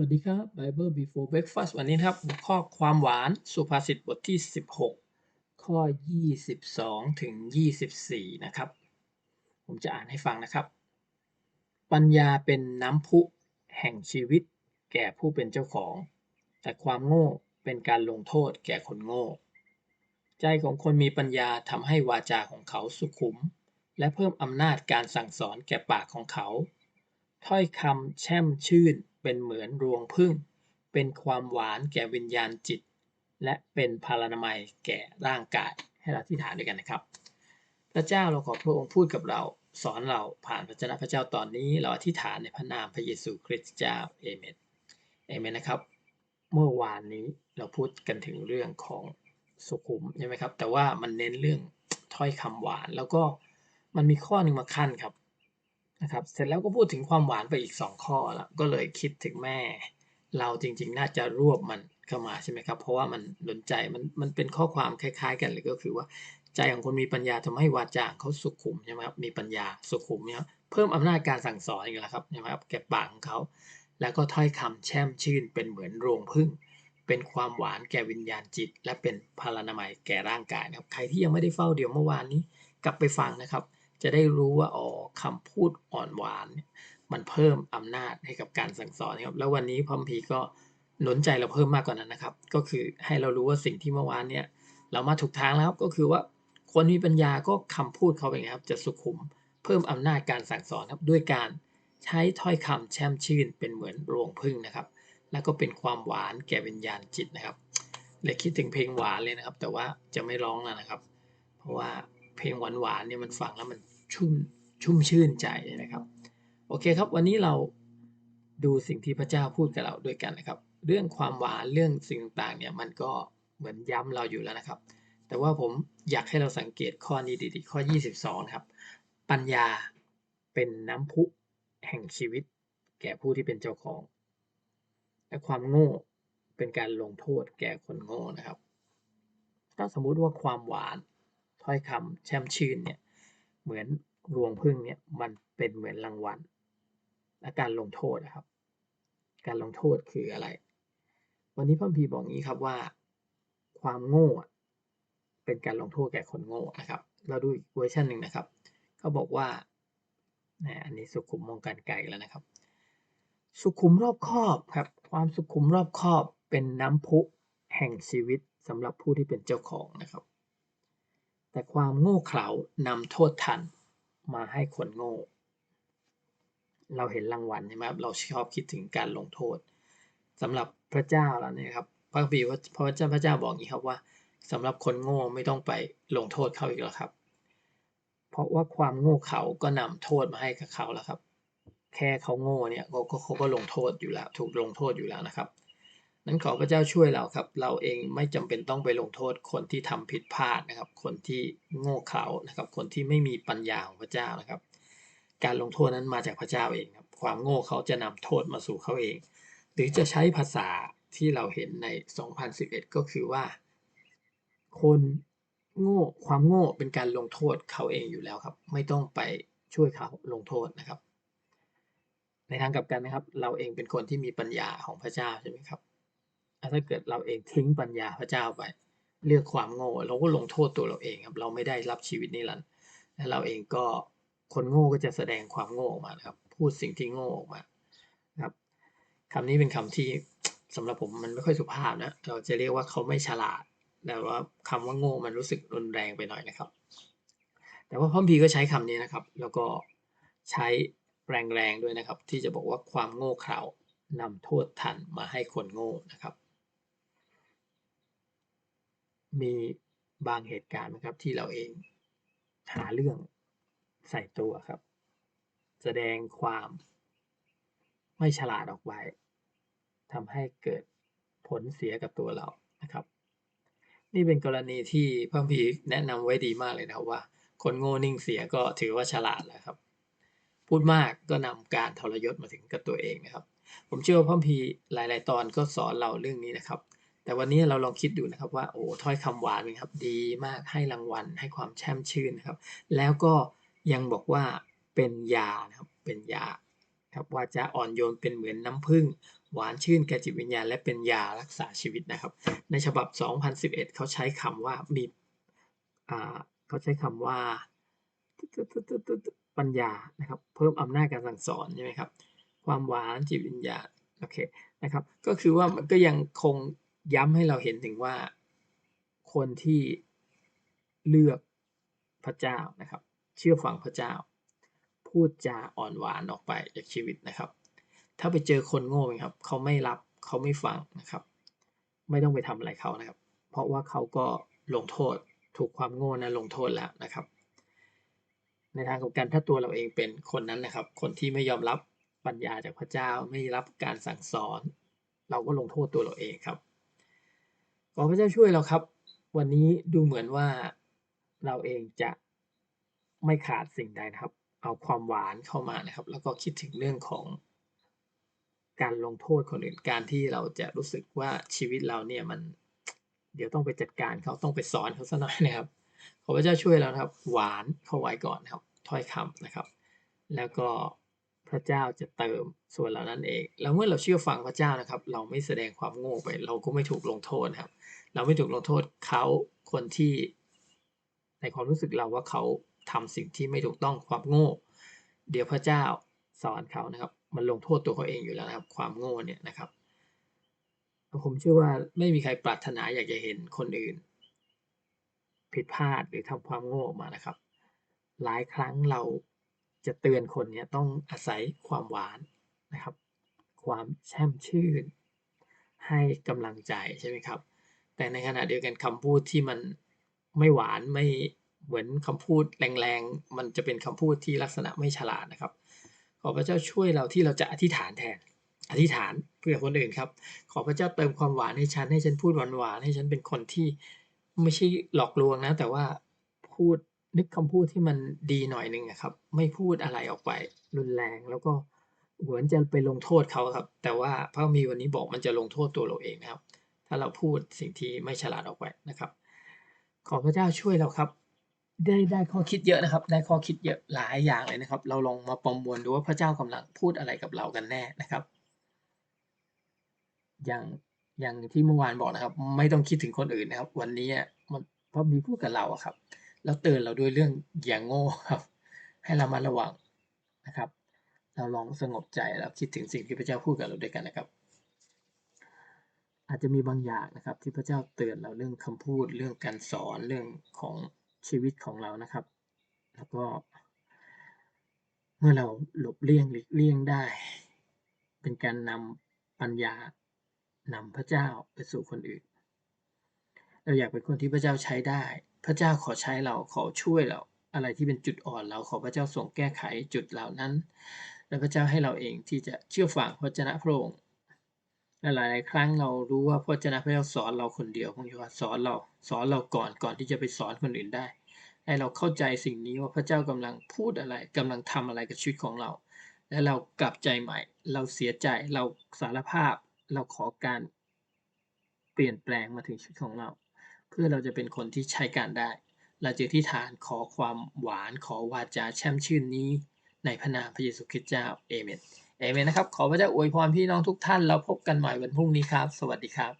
สวัสดีครับ Bible Before Breakfast วันนี้ครับข้อความหวานสุภาษิตบทที่ 16 ข้อ 22 ถึง 24 นะครับ ผมจะอ่านให้ฟังนะครับ ปัญญาเป็นน้ำพุแห่งชีวิต แก่ผู้เป็นเจ้าของ แต่ความโง่เป็นการลงโทษแก่คนโง่ ใจของคนมีปัญญาทำให้วาจาของเขาสุขุม และเพิ่มอำนาจการสั่งสอนแก่ปากของเขา ถ้อยคำแช่มชื่น เป็นเหมือนรวงพึ่งเป็นความหวานแก่วิญญาณจิต และเป็นพาลานามัยแก่ร่างกายให้เราที่ฐานด้วยกันนะครับ พระเจ้าเราขอพระองค์พูดกับเราสอนเราผ่านพระเจ้าพระเจ้าตอนนี้เราอธิษฐานในพระนามพระเยซูคริสต์เจ้าเอเมนเอเมนนะครับ เมื่อวานนี้เราพูดกันถึงเรื่องของสุขุมใช่ไหมครับ แต่ว่ามันเน้นเรื่องถ้อยคำหวาน แล้วก็มันมีข้อหนึ่งมาขั้นครับ นะครับ เสร็จแล้วก็พูดถึงความหวานไปอีก 2 ข้อแล้วก็เลยคิดถึงแม่ เราจริงๆ น่าจะรวบมันเข้ามาใช่ไหมครับ เพราะว่ามันหนุนใจมันมันเป็นข้อความคล้าย ๆ กันเลยก็คือว่าใจของคนมีปัญญาทำให้วาจาเขาสุขุมใช่ไหมครับมีปัญญาสุขุมเนี่ยเพิ่มอำนาจการสั่งสอนอีกแล้วครับใช่ไหมครับแก่ปากของเขาแล้วก็ถ้อยคำแช่มชื่นเป็นเหมือนโรงพึ่งเป็นความหวานแก่วิญญาณจิต และเป็นพาลานามัยแก่ร่างกายนะครับ ใครที่ยังไม่ได้เฝ้าเดี๋ยวเมื่อวานนี้กลับไปฟังนะครับ จะได้รู้ว่าอ๋อคำพูดอ่อนหวานเนี่ยมันเพิ่มอำนาจให้กับการสั่งสอนครับ แล้ววันนี้พอมพีก็หนุนใจเราเพิ่มมากกว่านั้นนะครับ ก็คือให้เรารู้ว่าสิ่งที่เมื่อวานเนี่ย เรามาถูกทางแล้วครับก็คือว่าคนมีปัญญาก็คำพูดเขาเป็นไงครับ จะสุขุมเพิ่มอำนาจการสั่งสอนครับด้วยการใช้ถ้อยคำแช่มชื่นเป็นเหมือนโรงพึ่งนะครับ แล้วก็เป็นความหวานแก่วิญญาณจิตนะครับเลยคิดถึงเพลงหวานเลยนะครับ แต่ว่าจะไม่ร้องแล้วนะครับ เพราะว่าเพลงหวานๆเนี่ยมันฟังแล้วมัน ชุ่มชุ่มชื่นใจนะครับ โอเคครับ วันนี้เราดูสิ่งที่พระเจ้าพูดกับเราด้วยกันนะครับ เรื่องความหวานเรื่องสิ่งต่างๆเนี่ยมันก็เหมือนย้ำเราอยู่แล้วนะครับ แต่ว่าผมอยากให้เราสังเกตข้อนี้ดีๆข้อ 22 ครับ ปัญญาเป็นน้ำพุแห่งชีวิต แก่ผู้ที่เป็นเจ้าของ และความโง่เป็นการลงโทษแก่คนโง่นะครับ ถ้าสมมุติว่าความหวานถ้อยคำแช่มชื่นเนี่ย เหมือนรวงพึ่งเนี่ยมันเป็นเหมือนรางวัลและการลงโทษนะครับ การลงโทษคืออะไร วันนี้พระพีบอกงี้ครับว่า ความโง่เป็นการลงโทษแก่คนโง่นะครับ เราดูอีกเวอร์ชันหนึ่งนะครับเขาบอกว่าอันนี้สุขุมมองการไกลแล้วนะครับ สุขุมรอบครอบครับ ความสุขุมรอบครอบเป็นน้ำพุแห่งชีวิตสำหรับผู้ที่เป็นเจ้าของนะครับ แต่ความโง่เขลานำโทษทันมาให้คนโง่ เราเห็นรางวัลใช่ไหมครับเราชอบคิดถึงการลงโทษสำหรับพระเจ้าแล้วเนี่ยครับพระบีว่าพระเจ้าพระเจ้าบอกอย่างนี้ครับว่าสำหรับคนโง่ไม่ต้องไปลงโทษเขาอีกแล้วครับ เพราะว่าความโง่เขาก็นำโทษมาให้กับเขาแล้วครับ แค่เขาโง่เนี่ยเขาก็ลงโทษอยู่แล้ว ถูกลงโทษอยู่แล้วนะครับ นั้นขอพระเจ้าช่วยเราครับ เราเองไม่จำเป็นต้องไปลงโทษคนที่ทำผิดพลาดนะครับ คนที่โง่เขลานะครับ คนที่ไม่มีปัญญาของพระเจ้านะครับ การลงโทษนั้นมาจากพระเจ้าเองครับ ความโง่เขาจะนำโทษมาสู่เขาเอง หรือจะใช้ภาษาที่เราเห็นใน 2011 ก็คือว่า คนโง่ความโง่เป็นการลงโทษเขาเองอยู่แล้วครับ ไม่ต้องไปช่วยเขาลงโทษนะครับ ในทางกลับกันนะครับ เราเองเป็นคนที่มีปัญญาของพระเจ้าใช่ไหมครับ ถ้าเกิดเราเองทิ้งปัญญาพระเจ้าไป เลือกความโง่เราก็ลงโทษตัวเราเองครับ เราไม่ได้รับชีวิตนิรันดร์และเราเองก็คนโง่ก็จะแสดงความโง่ออกมาครับ พูดสิ่งที่โง่ออกมาครับคำนี้เป็นคำที่สำหรับผมมันไม่ค่อยสุภาพนะ เราจะเรียกว่าเขาไม่ฉลาด แต่ว่าคำว่าโง่มันรู้สึกรุนแรงไปหน่อยนะครับ แต่ว่าพ่อพีก็ใช้คำนี้นะครับ แล้วก็ใช้แรงๆด้วยนะครับ ที่จะบอกว่าความโง่เขลานำโทษทันมาให้คนโง่นะครับ มีบางเหตุการณ์นะครับที่เราเองหาเรื่องใส่ตัวครับ แสดงความไม่ฉลาดออกไปทำให้เกิดผลเสียกับตัวเรานะครับ นี่เป็นกรณีที่พระพีแนะนำไว้ดีมากเลยนะว่า คนโง่นิ่งเสียก็ถือว่าฉลาดแล้วครับ พูดมากก็นำการทรยศมาถึงกับตัวเองนะครับ ผมเชื่อว่าพระพีหลาย ๆ ตอนก็สอนเราเรื่องนี้นะครับ แต่วันนี้เราลองคิดดูนะครับว่าโอ้ถ้อยคำหวานนะครับดีมากให้รางวัล ให้ความแช่มชื่นนะครับ แล้วก็ยังบอกว่าเป็นยานะครับเป็นยาครับว่าจะอ่อนโยนเป็นเหมือนน้ำผึ้งหวานชื่นแก่จิตวิญญาณและเป็นยารักษาชีวิตนะครับ ในฉบับ 2011 เขาใช้คำว่ามีอ่าเขาใช้คำว่าปัญญานะครับเพิ่มอำนาจการสั่งสอนใช่ไหมครับความหวานจิตวิญญาณโอเคนะครับก็คือว่ามันก็ยังคง ย้ำให้เราเห็นถึงว่าคนที่เลือกพระเจ้านะครับ เชื่อฟังพระเจ้า พูดจาอ่อนหวานออกไปจากชีวิตนะครับ ถ้าไปเจอคนโง่ครับ เขาไม่รับเขาไม่ฟังนะครับ ไม่ต้องไปทำอะไรเขานะครับ เพราะว่าเขาก็ลงโทษถูกความโง่นั้นลงโทษแล้วนะครับ ในทางของการถ้าตัวเราเองเป็นคนนั้นนะครับ คนที่ไม่ยอมรับปัญญาจากพระเจ้า ไม่รับการสั่งสอน เราก็ลงโทษตัวเราเองครับ ขอพระเจ้าช่วยเราครับ วันนี้ดูเหมือนว่าเราเองจะไม่ขาดสิ่งใดนะครับ เอาความหวานเข้ามานะครับ แล้วก็คิดถึงเรื่องของการลงโทษคนอื่นการที่เราจะรู้สึกว่าชีวิตเราเนี่ยมัน เดี๋ยวต้องไปจัดการเขาต้องไปสอนเขาซะหน่อยนะครับ ขอพระเจ้าช่วยเราครับ หวานเข้าไว้ก่อนครับ ถ้อยคำนะครับ แล้วก็ พระเจ้าจะเติมส่วนเหล่านั้นเอง แล้วเมื่อเราเชื่อฟังพระเจ้านะครับ เราไม่แสดงความโง่ไป เราก็ไม่ถูกลงโทษครับ เราไม่ถูกลงโทษเขาคนที่ ในความรู้สึกเราว่าเขาทำสิ่งที่ไม่ถูกต้องความโง่ เดี๋ยวพระเจ้าสอนเขานะครับ มันลงโทษตัวเขาเองอยู่แล้วนะครับ ความโง่เนี่ยนะครับผมเชื่อว่าไม่มีใครปรารถนาอยากจะเห็นคนอื่น ผิดพลาดหรือทำความโง่ออกมานะครับ หลายครั้งเรา จะเตือนคนเนี่ยต้องอาศัยความหวานนะครับ ความแช่มชื่น ให้กำลังใจใช่ไหมครับ แต่ในขณะเดียวกันคำพูดที่มันไม่หวานไม่เหมือนคำพูดแรงๆ มันจะเป็นคำพูดที่ลักษณะไม่ฉลาดนะครับ ขอพระเจ้าช่วยเราที่เราจะอธิษฐานแทน อธิษฐานเพื่อคนอื่นครับ ขอพระเจ้าเติมความหวานให้ฉันให้ฉันพูดหวานๆให้ฉันเป็นคนที่ไม่ใช่หลอกลวงนะ แต่ว่าพูด นึกคำพูดที่มันดีหน่อยหนึ่งครับ ไม่พูดอะไรออกไปรุนแรงแล้วก็เหมือนจะไปลงโทษเขาครับ แต่ว่าพระมีวันนี้บอกมันจะลงโทษตัวเราเองนะครับ ถ้าเราพูดสิ่งที่ไม่ฉลาดออกไปนะครับ ขอพระเจ้าช่วยเราครับ ได้ได้ข้อคิดเยอะนะครับ ได้ข้อคิดเยอะหลายอย่างเลยนะครับ เราลองมาประมวลดูว่าพระเจ้ากำลังพูดอะไรกับเรากันแน่นะครับ อย่างอย่างที่เมื่อวานบอกนะครับ ไม่ต้องคิดถึงคนอื่นนะครับ วันนี้มันพระมีพูดกับเราอะครับ แล้วเตือนเราด้วยเรื่องอย่างโง่ครับ ให้เรามาระวังนะครับ เราลองสงบใจแล้วคิดถึงสิ่งที่พระเจ้าพูดกับเราด้วยกันนะครับ อาจจะมีบางอย่างนะครับ ที่พระเจ้าเตือนเราเรื่องคำพูดเรื่องการสอนเรื่องของชีวิตของเรานะครับ แล้วก็เมื่อเราหลบเลี่ยงหลีกเลี่ยงได้ เป็นการนำปัญญานำพระเจ้าไปสู่คนอื่น เราอยากเป็นคนที่พระเจ้าใช้ได้ พระเจ้าขอใช้เราขอช่วยเรา อะไรที่เป็นจุดอ่อนเราขอพระเจ้าส่งแก้ไขจุดเหล่านั้น และพระเจ้าให้เราเองที่จะเชื่อฟังพระเจ้าพระองค์และหลายๆครั้งเรารู้ว่าพระเจ้าพระเจ้าสอนเราคนเดียวพระเจ้าสอนเราสอนเราก่อนก่อนที่จะไปสอนคนอื่นได้ ให้เราเข้าใจสิ่งนี้ว่าพระเจ้ากำลังพูดอะไรกำลังทำอะไรกับชีวิตของเรา และเรากลับใจใหม่ เราเสียใจเราสารภาพ เราขอการเปลี่ยนแปลงมาถึงชีวิตของเรา พื่อเราจะเป็นคนที่ใช้การได้ เราจะที่ฐานขอความหวานขอวาจาแช่มชื่นนี้ ในพระนามพระเยซูคริสต์เจ้าเอเมนเอเมนนะครับ ขอพระเจ้าอวยพรพี่น้องทุกท่านแล้วพบกันใหม่วันพรุ่งนี้ครับ สวัสดีครับ